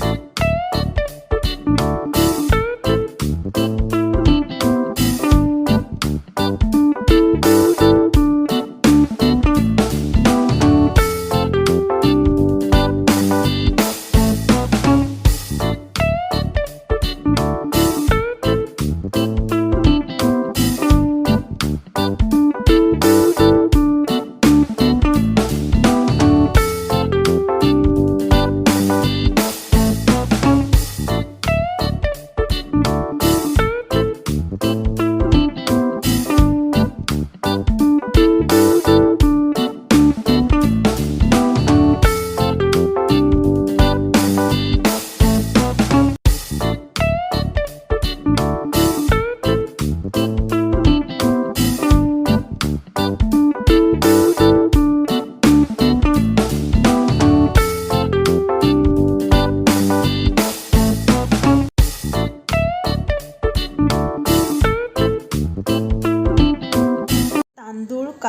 तांदूळ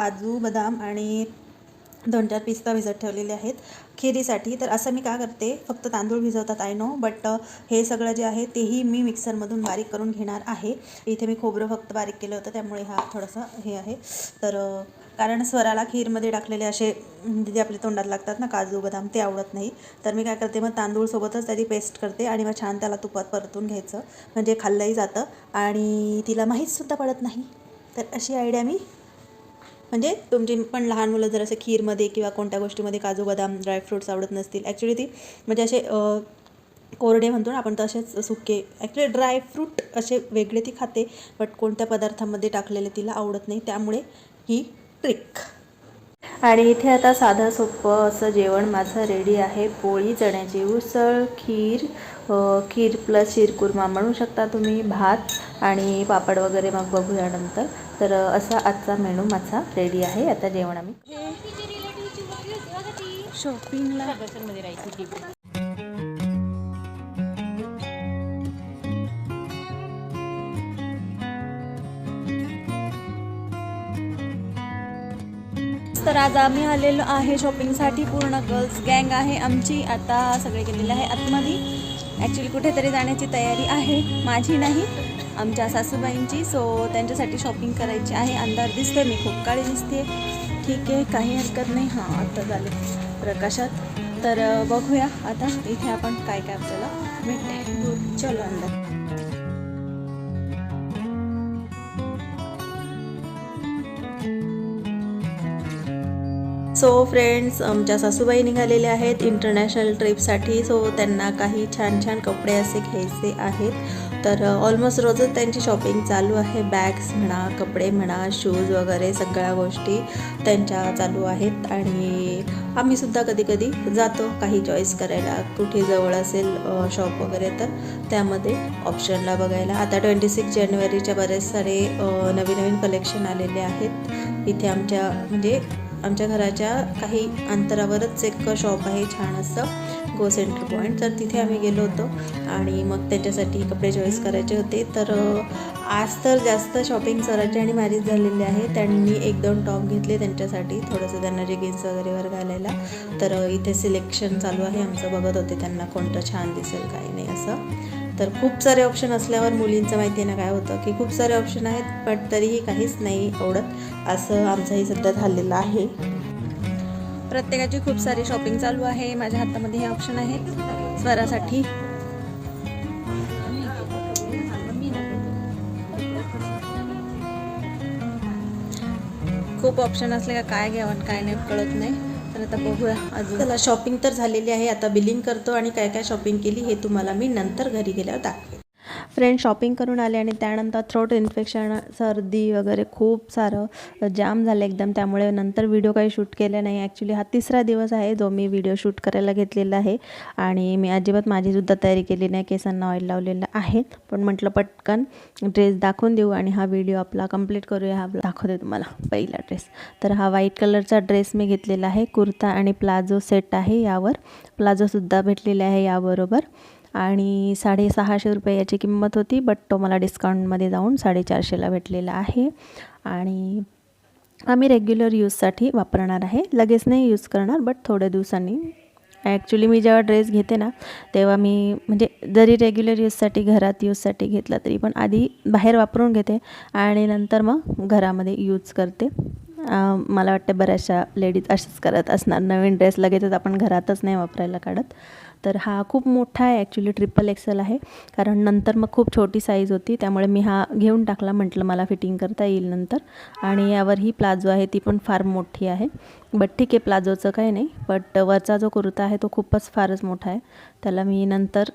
काजू बदाम आणि दोन चार पिस्ता भिजत ठेवलेले आहेत खिरीसाठी. तर असं मी का करते फक्त तांदूळ भिजवतात आय नो बट हे सगळं जे आहे तेही मी मिक्सरमधून बारीक करून घेणार आहे. इथे मी खोबरं फक्त बारीक केलं होतं त्यामुळे हा थोडासा हे आहे. तर कारण स्वराला खीरमध्ये टाकलेले असे म्हणजे जे आपल्या तोंडात लागतात ना काजू बदाम ते आवडत नाही. तर मी काय करते मग तांदूळसोबतच त्याची पेस्ट करते आणि मग छान त्याला तुपात परतून घ्यायचं. म्हणजे खाल्लंही जातं आणि तिला माहीतसुद्धा पडत नाही. तर अशी आयडिया मी म्हणजे तुमची पण लहान मुलं जर असे खीरमध्ये किंवा कोणत्या गोष्टीमध्ये काजू बदाम ड्रायफ्रूट्स आवडत नसतील. ॲक्च्युली ती म्हणजे असे कोरडे म्हणतो ना आपण तसेच सुके. ॲक्च्युली ड्रायफ्रूट असे वेगळे ती खाते बट कोणत्या पदार्थामध्ये टाकलेले तिला आवडत नाही त्यामुळे ही ट्रिक आणि इथे आता साधं सोपं असं जेवण माझं रेडी आहे. पोळी चण्याची उसळ खीर खीर प्लस शिरकुर्मा म्हणू शकता तुम्ही भात आणि पापड वगैरे मग बघूया नंतर. तर असा आजचा मेनू माझा रेडी आहे. आता जेवण आम्ही शॉपिंगला तर आज आम्ही आलेलो आहे शॉपिंगसाठी पूर्ण गर्ल्स गँग आहे आमची. आता सगळे गेलेले आहे आतमध्ये. ॲक्च्युली कुठेतरी जाण्याची तयारी आहे. माझी नाही. आमच्या सासूबाईंची. सो त्यांच्यासाठी शॉपिंग करायची आहे. अंधार दिसते मी खूप काळी दिसते ठीक आहे. काही हरकत नाही. हां आता झाले प्रकाशात. तर बघूया आता इथे आपण काय काय आपल्याला भेटते चलो अंदर सो फ्रेंड्स आमच्या सासूबाई निघालेल्या आहेत इंटरनॅशनल ट्रिपसाठी सो त्यांना काही छान छान कपडे असे घ्यायचे आहेत. तर ऑलमोस्ट रोजच त्यांची शॉपिंग चालू आहे. बॅग्स म्हणा कपडे म्हणा शूज वगैरे सगळ्या गोष्टी त्यांच्या चालू आहेत. आणि आम्हीसुद्धा कधी कधी जातो काही चॉईस करायला. कुठे जवळ असेल शॉप वगैरे तर त्यामध्ये ऑप्शनला बघायला. आता ट्वेंटी सिक्स जानेवारीच्या बरेच सारे नवीन नवीन कलेक्शन आलेले आहेत. इथे आमच्या म्हणजे आमच्या घराच्या काही अंतरावरच एक शॉप आहे छान असं गो सेंटर पॉईंट तर तिथे आम्ही गेलो होतो आणि मग त्याच्यासाठी कपडे चॉईस करायचे होते. तर आज तर जास्त शॉपिंग स्वराची आणि मॅरीज झालेली आहे. त्यांनी एक दोन टॉप घेतले त्यांच्यासाठी थोडंसं त्यांना जेगिन्स वगैरे वर घालायला. तर इथे सिलेक्शन चालू आहे. आमचं बघत होते त्यांना कोणतं छान दिसेल काही नाही असं. तर खूप सारे ऑप्शन असल्यावर मुलींचं माहिती आहे ना काय होतं की खूप सारे ऑप्शन आहेत बट तरीही काहीच नाही आवडत. असं आमचंही सध्या झालेलं आहे. प्रत्येकाची खूप सारी शॉपिंग चालू आहे. माझ्या हातामध्ये हे ऑप्शन आहे. स्वरासाठी. खूप ऑप्शन असले का काय घ्यावं काय नाही कळत नाही. तर आता बघूया अजून. चला शॉपिंग तर झालेली आहे आता बिलिंग करतो आणि काय काय शॉपिंग केली हे तुम्हाला मी नंतर घरी गेल्यावर दाखवेन. फ्रेंड शॉपिंग करून आले आणि त्यानंतर थ्रोट इन्फेक्शन सर्दी वगैरे खूप सारं जाम झालं एकदम. त्यामुळे नंतर व्हिडिओ काही शूट केले नाही. ॲक्च्युली हा तिसरा दिवस आहे जो मी व्हिडिओ शूट करायला घेतलेला आहे. आणि मी अजिबात माझीसुद्धा तयारी केली नाही केसांना ऑइल लावलेलं आहे. पण म्हटलं पटकन ड्रेस दाखवून देऊ आणि हा व्हिडिओ आपला कंप्लीट करूया. हा दाखवते तुम्हाला पहिला ड्रेस तर हा व्हाईट कलरचा ड्रेस मी घेतलेला आहे. कुर्ता आणि प्लाझो सेट आहे यावर. प्लाझोसुद्धा भेटलेले आहे याबरोबर. आणि साडेसहाशे रुपये याची किंमत होती बट तो मला डिस्काउंटमध्ये जाऊन साडेचारशेला भेटलेला आहे. आणि आम्ही रेग्युलर यूजसाठी वापरणार आहे. लगेच नाही यूज करणार बट थोड्या दिवसांनी. ॲक्च्युली मी जेव्हा ड्रेस घेते ना तेव्हा मी म्हणजे जरी रेग्युलर यूजसाठी घरात यूजसाठी घेतला तरी पण आधी बाहेर वापरून घेते आणि नंतर मग घरामध्ये यूज करते. मला वाटतं बऱ्याचशा लेडीज असंच करत असणार. नवीन ड्रेस लगेचच आपण घरातच नाही वापरायला काढत. तर हा खूप मोठा आहे. ॲक्च्युली ट्रिपल एक्सेल आहे. कारण नंतर मग खूप छोटी साईज होती. त्यामुळे मी हा घेऊन टाकला. म्हटलं मला फिटिंग करता येईल नंतर. आणि यावर ही प्लाझो आहे. ती पण फार मोठी आहे. बट ठीक आहे प्लाझोचं काही नाही. बट वरचा जो कुर्ता आहे तो खूपच फारच मोठा आहे. त्याला मी नंतर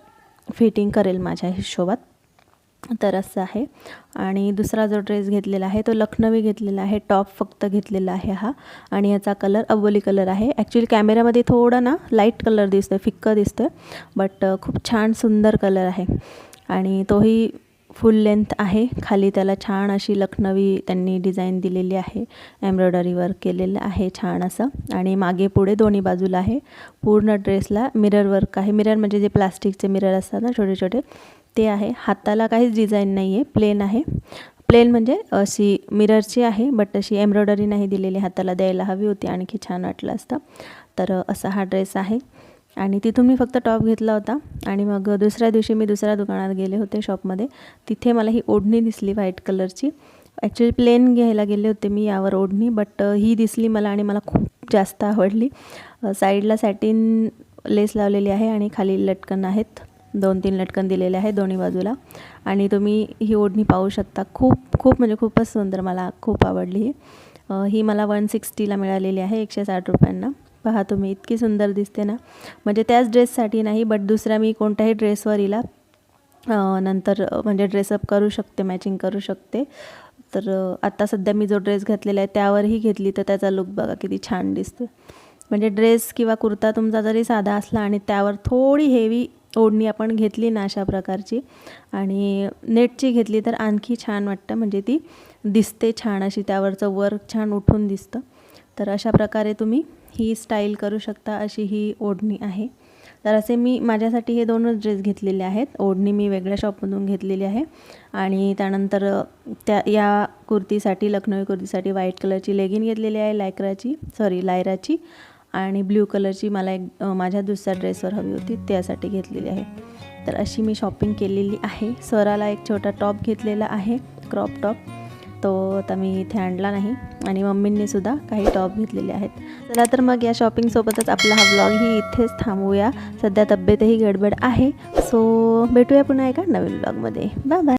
फिटिंग करेल माझ्या हिशोबात. तर असं आहे. आणि दुसरा जो ड्रेस घेतलेला आहे तो लखनवी घेतलेला आहे. टॉप फक्त घेतलेला आहे हा. आणि याचा कलर अबोली कलर आहे. ॲक्च्युली कॅमेऱ्यामध्ये थोडा ना लाइट कलर दिसतो आहे फिक्क दिसतं आहे बट खूप छान सुंदर कलर आहे. आणि तोही फुल लेंथ आहे. खाली त्याला छान अशी लखनवी त्यांनी डिझाईन दिलेली आहे. एम्ब्रॉयडरी वर्क केलेलं आहे छान असं. आणि मागे पुढे दोन्ही बाजूला आहे. पूर्ण ड्रेसला मिरर वर्क आहे. मिरर म्हणजे जे प्लास्टिकचे मिरर असतात ना छोटे छोटे ते आहे. हाताला काहीच डिझाईन नाही आहे प्लेन आहे. प्लेन म्हणजे अशी मिररची आहे बट अशी एम्ब्रॉयडरी नाही दिलेली. हाताला द्यायला हवी होती. आणखी छान वाटलं असतं. तर असा हा ड्रेस आहे. आणि तिथून मी फक्त टॉप घेतला होता. आणि मग दुसऱ्या दिवशी मी दुसऱ्या दुकानात गेले होते शॉपमध्ये तिथे मला ही ओढणी दिसली व्हाईट कलरची ॲक्च्युली प्लेन घ्यायला गेले होते मी यावर ओढणी बट ही दिसली मला आणि मला खूप जास्त आवडली. साईडला सॅटिन लेस लावलेली आहे आणि खाली लटकन आहेत. दोन तीन लटकन दिलेले आहे दोन्ही बाजूला. आणि तुम्ही ही ओढणी पाहू शकता. खूप खूप म्हणजे खूपच सुंदर मला खूप आवडली ही. ही मला वन सिक्स्टीला मिळालेली आहे एकशे साठ रुपयांना. पहा तुम्ही इतकी सुंदर दिसते ना. म्हणजे त्याच ड्रेससाठी नाही बट दुसऱ्या मी कोणत्याही ड्रेसवर हिला नंतर म्हणजे ड्रेसअप करू शकते मॅचिंग करू शकते. तर आत्ता सध्या मी जो ड्रेस घातलेला आहे त्यावरही घेतली तर त्याचा लुक बघा किती छान दिसतो म्हणजे ड्रेस किंवा कुर्ता तुमचा जरी साधा असला आणि त्यावर थोडी हेवी ओढणी आपण घेतली ना अशा प्रकारची आणि नेटची घेतली तर आणखी छान वाटतं म्हणजे ती दिसते छान अशी त्यावरचं वर्क छान उठून दिसतं. तर अशा प्रकारे तुम्ही ही स्टाईल करू शकता अशी ही ओढणी आहे. तर असे मी माझ्यासाठी हे दोनच ड्रेस घेतलेले आहेत. ओढणी मी वेगळ्या शॉपमधून घेतलेली आहे. आणि त्यानंतर त्या या कुर्तीसाठी लखनवी कुर्तीसाठी व्हाईट कलरची लेगिन घेतलेली आहे लायक्राची सॉरी लायराची. आणि ब्ल्यू कलरची मला एक माझ्या दुसऱ्या ड्रेसवर हवी होती त्यासाठी घेतलेली आहे. तर अशी मी शॉपिंग केलेली आहे. स्वराला एक छोटा टॉप घेतलेला आहे क्रॉप टॉप. तो आता मी इथे आणला नाही आणि मम्मींनी सुद्धा काही टॉप घेतलेले आहेत. चला तर मग या शॉपिंगसोबतच आपला हा ब्लॉगही इथेच थांबूया. सध्या तब्येतही गडबड आहे. सो भेटूया पुन्हा एका नवीन ब्लॉगमध्ये. Bye bye.